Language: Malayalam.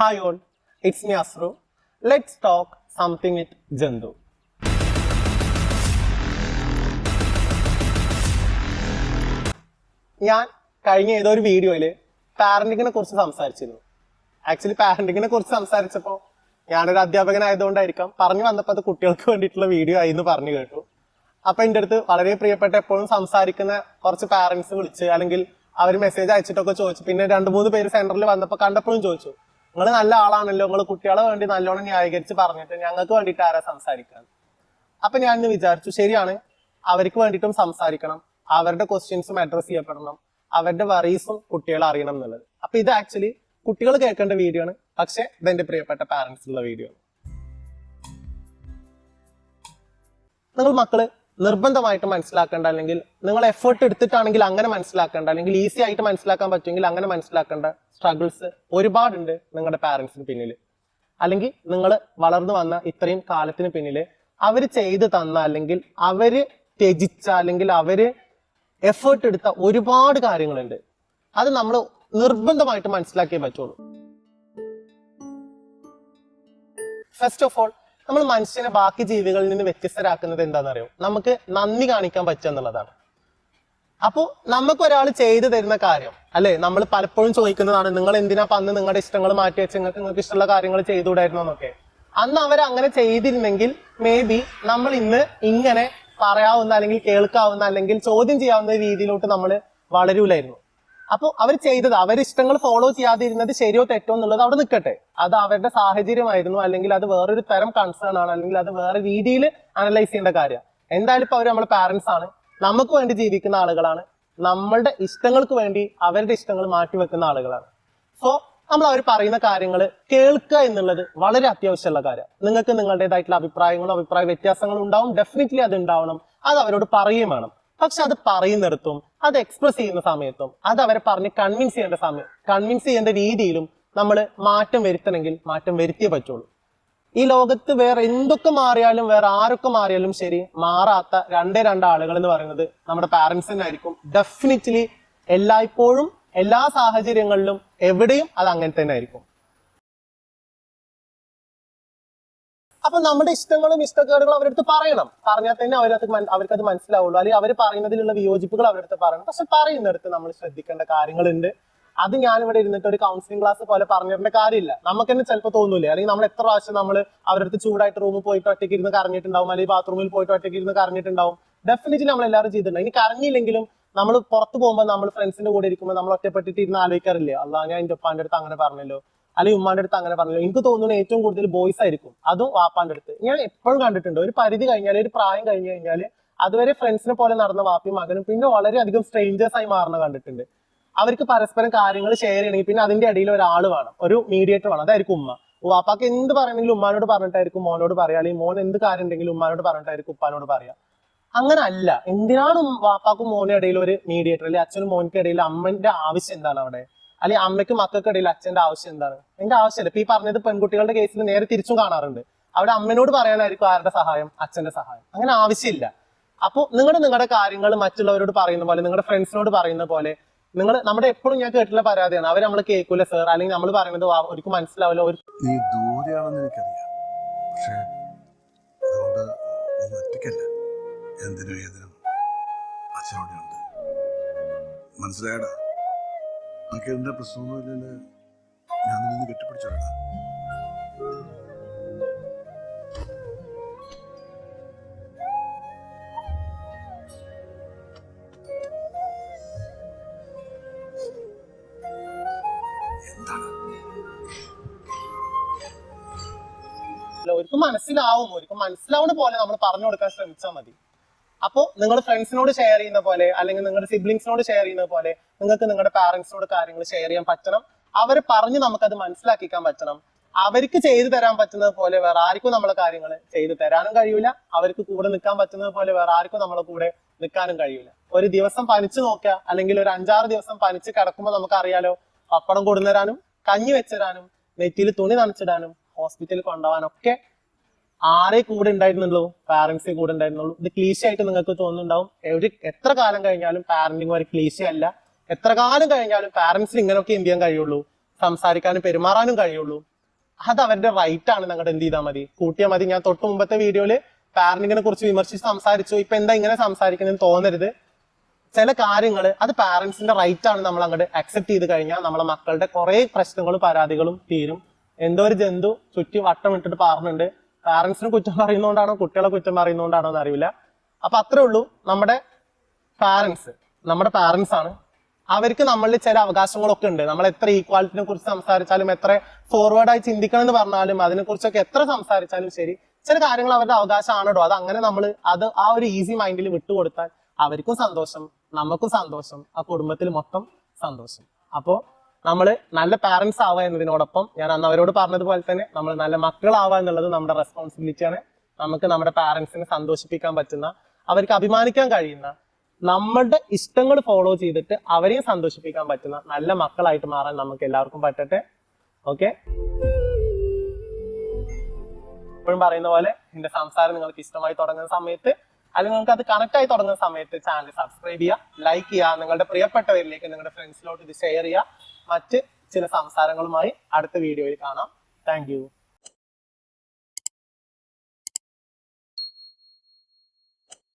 Hi all it's me Asru let's talk something it ജന്തു ഞാൻ കഴിഞ്ഞ ഏതോ ഒരു വീഡിയോയിൽ പാരന്റിങ്ങിനെ കുറിച്ച് സംസാരിച്ചിരുന്നു. ആക്ച്വലി പാരന്റിങ്ങിനെ കുറിച്ച് സംസാരിച്ചപ്പോൾ ഞാനൊരു അധ്യാപകനായതുകൊണ്ടായിരിക്കാം പറഞ്ഞു വന്നപ്പോൾ അത് കുട്ടികൾക്ക് വേണ്ടിയിട്ടുള്ള വീഡിയോ ആയി എന്ന് പറഞ്ഞു കേട്ടു. അപ്പൊ എന്റെ അടുത്ത് വളരെ പ്രിയപ്പെട്ട എപ്പോഴും സംസാരിക്കുന്ന കുറച്ച് പാരന്റ്സ് വിളിച്ച് അല്ലെങ്കിൽ അവർ മെസ്സേജ് അയച്ചിട്ടൊക്കെ ചോദിച്ചു. പിന്നെ രണ്ട് മൂന്ന് പേര് സെന്ററിൽ വന്നപ്പോൾ കണ്ടപ്പോഴും ചോദിച്ചു നിങ്ങൾ നല്ല ആളാണല്ലോ നിങ്ങൾ കുട്ടികളെ വേണ്ടി നല്ലോണം ന്യായീകരിച്ച് പറഞ്ഞിട്ട് ഞങ്ങൾക്ക് വേണ്ടിയിട്ട് ആരാ സംസാരിക്കാൻ അപ്പൊ ഞാൻ ഇന്ന് വിചാരിച്ചു ശരിയാണ് അവർക്ക് വേണ്ടിയിട്ടും സംസാരിക്കണം അവരുടെ ക്വസ്റ്റ്യൻസും അഡ്രസ് ചെയ്യപ്പെടണം അവരുടെ വറീസും കുട്ടികൾ അറിയണം എന്നുള്ളത്. അപ്പൊ ഇത് ആക്ച്വലി കുട്ടികൾ കേൾക്കേണ്ട വീഡിയോ ആണ് പക്ഷെ ഇതെന്റെ പ്രിയപ്പെട്ട പാരന്റ്സ് ഉള്ള വീഡിയോ ആണ്. നിങ്ങൾ മക്കൾ നിർബന്ധമായിട്ട് മനസ്സിലാക്കേണ്ട അല്ലെങ്കിൽ നിങ്ങൾ എഫേർട്ട് എടുത്തിട്ടാണെങ്കിൽ അങ്ങനെ മനസ്സിലാക്കേണ്ട അല്ലെങ്കിൽ ഈസി ആയിട്ട് മനസ്സിലാക്കാൻ പറ്റുമെങ്കിൽ അങ്ങനെ മനസ്സിലാക്കേണ്ട സ്ട്രഗിൾസ് ഒരുപാടുണ്ട് നിങ്ങളുടെ പാരന്റ്സിന് പിന്നിൽ അല്ലെങ്കിൽ നിങ്ങൾ വളർന്നു വന്ന ഇത്രയും കാലത്തിന് പിന്നിൽ അവർ ചെയ്തു തന്ന അല്ലെങ്കിൽ അവർ ത്യജിച്ച അല്ലെങ്കിൽ അവർ എഫേർട്ട് എടുത്ത ഒരുപാട് കാര്യങ്ങളുണ്ട്. അത് നമ്മൾ നിർബന്ധമായിട്ട് മനസ്സിലാക്കിയേ പറ്റുള്ളൂ. ഫസ്റ്റ് ഓഫ് ഓൾ നമ്മൾ മനുഷ്യനെ ബാക്കി ജീവികളിൽ നിന്ന് വ്യത്യസ്തരാക്കുന്നത് എന്താണെന്നറിയോ? നമുക്ക് നന്ദി കാണിക്കാൻ പറ്റുക എന്നുള്ളതാണ്. അപ്പോ നമുക്ക് ഒരാൾ ചെയ്തു തരുന്ന കാര്യം അല്ലെ? നമ്മൾ പലപ്പോഴും ചോദിക്കുന്നതാണ് നിങ്ങൾ എന്തിനാ അന്ന് നിങ്ങളുടെ ഇഷ്ടങ്ങൾ മാറ്റി വെച്ച് നിങ്ങൾക്ക് നിങ്ങൾക്ക് ഇഷ്ടമുള്ള കാര്യങ്ങൾ ചെയ്തുകൂടായിരുന്നു? എന്നൊക്കെ. അന്ന് അവർ അങ്ങനെ ചെയ്തിരുന്നെങ്കിൽ മേ ബി നമ്മൾ ഇന്ന് ഇങ്ങനെ പറയാവുന്ന അല്ലെങ്കിൽ കേൾക്കാവുന്ന അല്ലെങ്കിൽ ചോദ്യം ചെയ്യാവുന്ന രീതിയിലോട്ട് നമ്മൾ വളരൂലായിരുന്നു. അപ്പോൾ അവർ ചെയ്തത് അവരുടെ ഇഷ്ടങ്ങൾ ഫോളോ ചെയ്യാതിരുന്നത് ശരിയോ തെറ്റോ എന്നുള്ളത് അവിടെ നിൽക്കട്ടെ അത് അവരുടെ സാഹചര്യമായിരുന്നു അല്ലെങ്കിൽ അത് വേറൊരു തരം കൺസേൺ ആണ് അല്ലെങ്കിൽ അത് വേറെ രീതിയിൽ അനലൈസ് ചെയ്യേണ്ട കാര്യം. എന്തായാലും ഇപ്പൊ അവർ നമ്മുടെ പാരന്റ്സ് ആണ്. നമുക്ക് വേണ്ടി ജീവിക്കുന്ന ആളുകളാണ്. നമ്മളുടെ ഇഷ്ടങ്ങൾക്ക് വേണ്ടി അവരുടെ ഇഷ്ടങ്ങൾ മാറ്റിവെക്കുന്ന ആളുകളാണ്. സോ നമ്മൾ അവർ പറയുന്ന കാര്യങ്ങൾ കേൾക്കുക എന്നുള്ളത് വളരെ അത്യാവശ്യമുള്ള കാര്യം. നിങ്ങൾക്ക് നിങ്ങളുടേതായിട്ടുള്ള അഭിപ്രായങ്ങളും അഭിപ്രായ വ്യത്യാസങ്ങളും ഉണ്ടാവും. ഡെഫിനറ്റ്ലി അത് ഉണ്ടാവണം. അത് അവരോട് പറയുകയും വേണം. പക്ഷെ അത് പറയുന്നിടത്തും അത് എക്സ്പ്രസ് ചെയ്യുന്ന സമയത്തും അത് അവരെ പറഞ്ഞ് കൺവിൻസ് ചെയ്യേണ്ട സമയം കൺവിൻസ് ചെയ്യേണ്ട രീതിയിലും നമ്മൾ മാറ്റം വരുത്തണമെങ്കിൽ മാറ്റം വരുത്തിയേ പറ്റുള്ളൂ. ഈ ലോകത്ത് വേറെ എന്തൊക്കെ മാറിയാലും വേറെ ആരൊക്കെ മാറിയാലും ശരി മാറാത്ത രണ്ടേ രണ്ട് ആളുകൾ എന്ന് പറയുന്നത് നമ്മുടെ പാരന്റ്സ് തന്നെ ആയിരിക്കും. ഡെഫിനറ്റ്ലി എല്ലായ്പ്പോഴും എല്ലാ സാഹചര്യങ്ങളിലും എവിടെയും അത് അങ്ങനെ തന്നെ ആയിരിക്കും. അപ്പൊ നമ്മുടെ ഇഷ്ടങ്ങളും ഇഷ്ടക്കേടുകളും അവരടുത്ത് പറയണം. പറഞ്ഞാൽ തന്നെ അവരത് അവർക്ക് അത് മനസ്സിലാവുള്ളൂ. അല്ലെങ്കിൽ അവർ പറയുന്നതിലുള്ള വിയോജിപ്പുകൾ അവരടുത്ത് പറയണം. പക്ഷെ പറയുന്നിടത്ത് നമ്മൾ ശ്രദ്ധിക്കേണ്ട കാര്യങ്ങളുണ്ട്. അത് ഞാൻ ഇവിടെ ഇരുന്നിട്ട് ഒരു കൗൺസിലിംഗ് ക്ലാസ് പോലെ പറഞ്ഞിരുന്ന കാര്യമില്ല. നമുക്ക് തന്നെ ചിലപ്പോൾ തോന്നൂലേ? അല്ലെങ്കിൽ നമ്മൾ എത്ര പ്രാവശ്യം നമ്മൾ അവരടുത്ത് ചൂടായിട്ട് റൂമിൽ പോയിട്ട് ഒറ്റയ്ക്ക് ഇരുന്ന് കറങ്ങിയിട്ടുണ്ടാവും അല്ലെങ്കിൽ ബാത്റൂമിൽ പോയിട്ട് ഒറ്റയ്ക്ക് ഇരുന്ന് കറങ്ങിയിട്ടുണ്ടാവും ഡെഫിനറ്റ്ലി നമ്മൾ എല്ലാവരും ചെയ്തിട്ടുണ്ട്. ഇനി കരഞ്ഞില്ലെങ്കിലും നമ്മൾ പുറത്ത് പോകുമ്പോൾ നമ്മൾ ഫ്രണ്ട്സിന്റെ കൂടെ ഇരിക്കുമ്പോൾ നമ്മൾ ഒറ്റപ്പെട്ടിട്ട് ഇരുന്ന് ആലോചിക്കാറില്ലേ? അല്ല ഞാൻ എന്റെ ഉപ്പാന്റെ അടുത്ത് അങ്ങനെ പറഞ്ഞല്ലോ. അല്ലെങ്കിൽ ഉമ്മാന്റെ അടുത്ത് അങ്ങനെ പറഞ്ഞു എനിക്ക് തോന്നുന്നു ഏറ്റവും കൂടുതൽ ബോയ്സ് ആയിരിക്കും. അതും വാപ്പാന്റെ അടുത്ത്. ഞാൻ എപ്പോഴും കണ്ടിട്ടുണ്ട്. ഒരു പരിധി കഴിഞ്ഞാൽ ഒരു പ്രായം കഴിഞ്ഞു കഴിഞ്ഞാൽ അതുവരെ ഫ്രണ്ട്സിനെ പോലെ നടന്ന വാപ്പയും മകനും പിന്നെ വളരെയധികം സ്ട്രേഞ്ചേഴ്സ് ആയി മാറുന്ന കണ്ടിട്ടുണ്ട്. അവർക്ക് പരസ്പരം കാര്യങ്ങൾ ഷെയർ ചെയ്യണമെങ്കിൽ പിന്നെ അതിന്റെ ഇടയിൽ ഒരാൾ വേണം. ഒരു മീഡിയേറ്റർ വേണം. അതായിരിക്കും ഉമ്മ. വാപ്പാക്ക് എന്ത് പറയണമെങ്കിലും ഉമ്മാനോട് പറഞ്ഞിട്ടായിരിക്കും മോനോട് പറയാ. അല്ലെങ്കിൽ മോൻ എന്ത് കാര്യം ഉണ്ടെങ്കിലും ഉമ്മാനോട് പറഞ്ഞിട്ടായിരിക്കും ഉപ്പാനോട് പറയാ. അങ്ങനെ അല്ല എന്തിനാണ് വാപ്പാക്കും മോനും ഇടയിൽ ഒരു മീഡിയേറ്റർ അല്ലെങ്കിൽ അച്ഛനും മോനിക്കും ഇടയിൽ അമ്മന്റെ ആവശ്യം എന്താണ് അവിടെ? അല്ലെങ്കിൽ അമ്മയ്ക്കും മക്കൾക്കും ഇടയിൽ അച്ഛന്റെ ആവശ്യം എന്താണ്? എന്റെ ആവശ്യമില്ല. ഇപ്പൊ ഈ പറഞ്ഞത് പെൺകുട്ടികളുടെ കേസിൽ നേരെ തിരിച്ചും കാണാറുണ്ട്. അവിടെ അമ്മനോട് പറയാനായിരിക്കും ആരുടെ സഹായം? അച്ഛന്റെ സഹായം. അങ്ങനെ ആവശ്യമില്ല. അപ്പോൾ നിങ്ങൾ നിങ്ങളുടെ കാര്യങ്ങൾ മറ്റുള്ളവരോട് പറയുന്ന പോലെ നിങ്ങളുടെ ഫ്രണ്ട്സിനോട് പറയുന്ന പോലെ നിങ്ങൾ നമ്മുടെ എപ്പോഴും ഞാൻ കേട്ടുള്ള പരാതിയാണ്. അവർ നമ്മൾ കേൾക്കൂല സർ അല്ലെങ്കിൽ നമ്മൾ പറയുന്നത് അവർക്ക് മനസ്സിലാവില്ല ഒരു ദൂരെയാണെന്ന് എനിക്കറിയാം. പക്ഷേ അതുകൊണ്ട് ഒറ്റയ്ക്കല്ല. എന്തിനും ഏതിനും അച്ഛനോടെ ഉണ്ട് മനസ്സിലായടാ? നിനക്ക് എന്താ പ്രശ്നമൊന്നുമില്ലല്ലേ ഞാൻ നിന്ന് കെട്ടിപ്പിടിച്ചോടാ ഒരിക്കും മനസ്സിലാവും ഒരിക്കും മനസ്സിലാവുന്ന പോലെ നമ്മൾ പറഞ്ഞു കൊടുക്കാൻ ശ്രമിച്ചാൽ മതി. അപ്പോൾ നിങ്ങൾ ഫ്രണ്ട്സിനോട് ഷെയർ ചെയ്യുന്ന പോലെ അല്ലെങ്കിൽ നിങ്ങളുടെ സിബ്ലിങ്സിനോട് ഷെയർ ചെയ്യുന്ന പോലെ നിങ്ങൾക്ക് നിങ്ങളുടെ പാരന്റ്സിനോട് കാര്യങ്ങൾ ഷെയർ ചെയ്യാൻ പറ്റണം. അവർ പറഞ്ഞ് നമുക്കത് മനസ്സിലാക്കിക്കാൻ പറ്റണം. അവർക്ക് ചെയ്തു തരാൻ പറ്റുന്നത് പോലെ വേറെ ആർക്കും നമ്മളെ കാര്യങ്ങൾ ചെയ്തു തരാനും കഴിയൂല. അവർക്ക് കൂടെ നിൽക്കാൻ പറ്റുന്നത് പോലെ വേറെ ആർക്കും നമ്മളെ കൂടെ നിൽക്കാനും കഴിയൂല. ഒരു ദിവസം പനിച്ചു നോക്കുക അല്ലെങ്കിൽ ഒരു അഞ്ചാറ് ദിവസം പനിച്ച് കിടക്കുമ്പോൾ നമുക്കറിയാലോ പപ്പടം കൊടുന്നരാനും കഞ്ഞി വെച്ചരാനും നെറ്റിയിൽ തുണി നനച്ചിടാനും ഹോസ്പിറ്റലിൽ കൊണ്ടുപോകാനൊക്കെ ആരെ കൂടെ ഉണ്ടായിരുന്നുള്ളൂ പാരന്റ്സ് കൂടെ ഉണ്ടായിരുന്നുള്ളൂ. ഇത് ക്ലീശ ആയിട്ട് നിങ്ങൾക്ക് തോന്നുന്നുണ്ടാവും. ഒരു എത്ര കാലം കഴിഞ്ഞാലും പാരന്റിങ് ഒരു ക്ലീശ അല്ല. എത്ര കാലം കഴിഞ്ഞാലും പാരന്റ്സിന് ഇങ്ങനെയൊക്കെ എന്ത് ചെയ്യാൻ കഴിയുള്ളൂ? സംസാരിക്കാനും പെരുമാറാനും കഴിയുള്ളൂ. അത് അവരുടെ റൈറ്റ് ആണ്. നിങ്ങളുടെ എന്ത് ചെയ്താൽ മതി? കൂട്ടിയാൽ മതി. ഞാൻ തൊട്ട് മുമ്പത്തെ വീഡിയോയിൽ പാരന്റിങ്ങിനെ കുറിച്ച് വിമർശിച്ച് സംസാരിച്ചു. ഇപ്പൊ എന്താ ഇങ്ങനെ സംസാരിക്കുന്നതെന്ന് തോന്നരുത്. ചില കാര്യങ്ങൾ അത് പാരന്റ്സിന്റെ റൈറ്റ് ആണ് നമ്മൾ അങ്ങോട്ട് അക്സെപ്റ്റ് ചെയ്ത് കഴിഞ്ഞാൽ നമ്മളെ മക്കളുടെ കുറെ പ്രശ്നങ്ങളും പരാതികളും തീരും. എന്തോ ഒരു ജന്തു ചുറ്റി വട്ടം ഇട്ടിട്ട് പറഞ്ഞിട്ടുണ്ട് പാരന്റ്സിന് കുറ്റം പറയുന്നതുകൊണ്ടാണോ കുട്ടികളെ കുറ്റം പറയുന്നതുകൊണ്ടാണോ എന്ന് അറിയില്ല. അപ്പൊ അത്രേ ഉള്ളൂ നമ്മുടെ പാരന്റ്സ് നമ്മുടെ പാരന്റ്സ് ആണ്. അവർക്ക് നമ്മളിൽ ചില അവകാശങ്ങളൊക്കെ ഉണ്ട്. നമ്മൾ എത്ര ഈക്വാലിറ്റിനെ കുറിച്ച് സംസാരിച്ചാലും എത്ര ഫോർവേഡായി ചിന്തിക്കണം എന്ന് പറഞ്ഞാലും അതിനെ കുറിച്ചൊക്കെ എത്ര സംസാരിച്ചാലും ശരി ചില കാര്യങ്ങൾ അവരുടെ അവകാശമാണോ അത് അങ്ങനെ നമ്മൾ അത് ആ ഒരു ഈസി മൈൻഡിൽ വിട്ടുകൊടുത്താൽ അവർക്കും സന്തോഷം നമുക്കും സന്തോഷം ആ കുടുംബത്തിൽ മൊത്തം സന്തോഷം. അപ്പോ നമ്മൾ നല്ല പാരന്റ്സ് ആവുക എന്നതിനോടൊപ്പം ഞാൻ അന്ന് അവരോട് പറഞ്ഞതുപോലെ തന്നെ നമ്മൾ നല്ല മക്കളാവുക എന്നുള്ളത് നമ്മുടെ റെസ്പോൺസിബിലിറ്റിയാണ് നമുക്ക് നമ്മുടെ പാരന്റ്സിനെ സന്തോഷിപ്പിക്കാൻ പറ്റുന്ന അവർക്ക് അഭിമാനിക്കാൻ കഴിയുന്ന നമ്മളുടെ ഇഷ്ടങ്ങൾ ഫോളോ ചെയ്തിട്ട് അവരെയും സന്തോഷിപ്പിക്കാൻ പറ്റുന്ന നല്ല മക്കളായിട്ട് മാറാൻ നമുക്ക് എല്ലാവർക്കും പറ്റട്ടെ. ഓക്കെ എപ്പോഴും പറയുന്ന പോലെ എന്റെ സംസാരം നിങ്ങൾക്ക് ഇഷ്ടമായി തുടങ്ങുന്ന സമയത്ത് അല്ലെങ്കിൽ നിങ്ങൾക്ക് അത് കണക്ട് ആയി തുടങ്ങുന്ന സമയത്ത് ചാനൽ സബ്സ്ക്രൈബ് ചെയ്യുക ലൈക്ക് ചെയ്യുക നിങ്ങളുടെ പ്രിയപ്പെട്ടവരിലേക്ക് നിങ്ങളുടെ ഫ്രണ്ട്സിലോട്ട് ഇത് ഷെയർ ചെയ്യുക. മറ്റ് ചില സംസാരങ്ങളുമായി അടുത്ത വീഡിയോയിൽ കാണാം. താങ്ക്